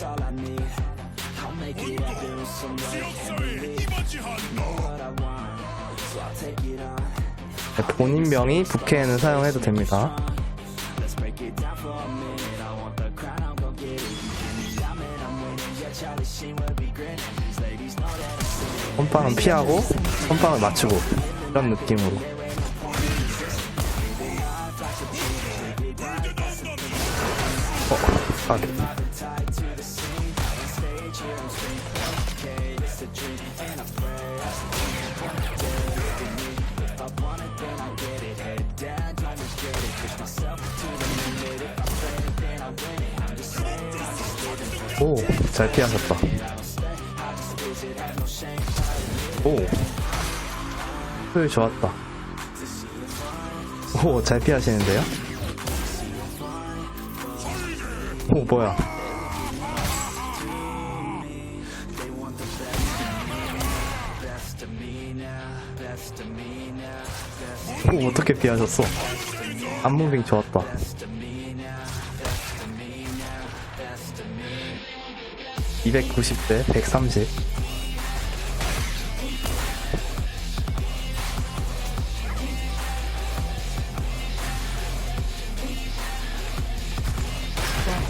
that's all I need. I'll make it happen with some love and believe. Know what I want, so I'll take it on. 네, 본인 명의 부캐에는 사용해도 됩니다. Let's break it down for a minute. I want the crown, I'm gon' get it. You give me diamond, I'm winning. Yeah, Charlie Sheen will be grinning. These ladies know that I'm sinning. 선빵은 피하고 선빵을 맞추고 이런 느낌으로. 아, 오, 잘 피하셨다. 오, 효율 좋았다. 오, 잘 피하시는데요? 오, 뭐야. 오, 어떻게 피하셨어? 안무빙 좋았다. 290대 130.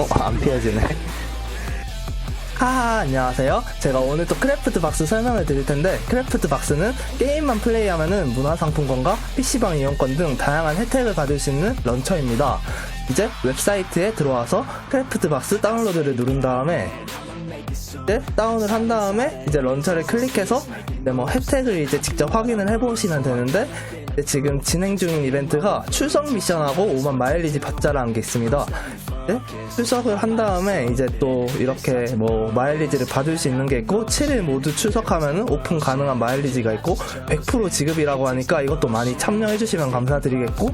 어, 안 피해지네. 하하, 안녕하세요. 제가 오늘 또 크래프트 박스 설명을 드릴 텐데, 크래프트 박스는 게임만 플레이하면은 문화상품권과 PC방 이용권 등 다양한 혜택을 받을 수 있는 런처입니다. 이제 웹사이트에 들어와서 크래프트 박스 다운로드를 누른 다음에, 이제 다운을 한 다음에 이제 런처를 클릭해서 이제 뭐 혜택을 이제 직접 확인을 해보시면 되는데 지금 진행 중인 이벤트가 출석 미션하고 5만 마일리지 받자라는 게 있습니다. 이제 출석을 한 다음에 이제 또 이렇게 뭐 마일리지를 받을 수 있는 게 있고 7일 모두 출석하면은 오픈 가능한 마일리지가 있고 100% 지급이라고 하니까 이것도 많이 참여해 주시면 감사드리겠고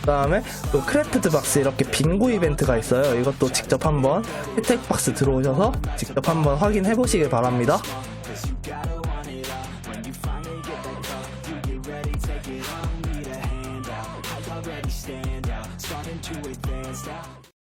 그다음에 또 크래프트 박스 이렇게 빙고 이벤트가 있어요. 이것도 직접 한번 혜택 박스 들어오셔서 직접 한번 확인해 보시길 바랍니다. to too advanced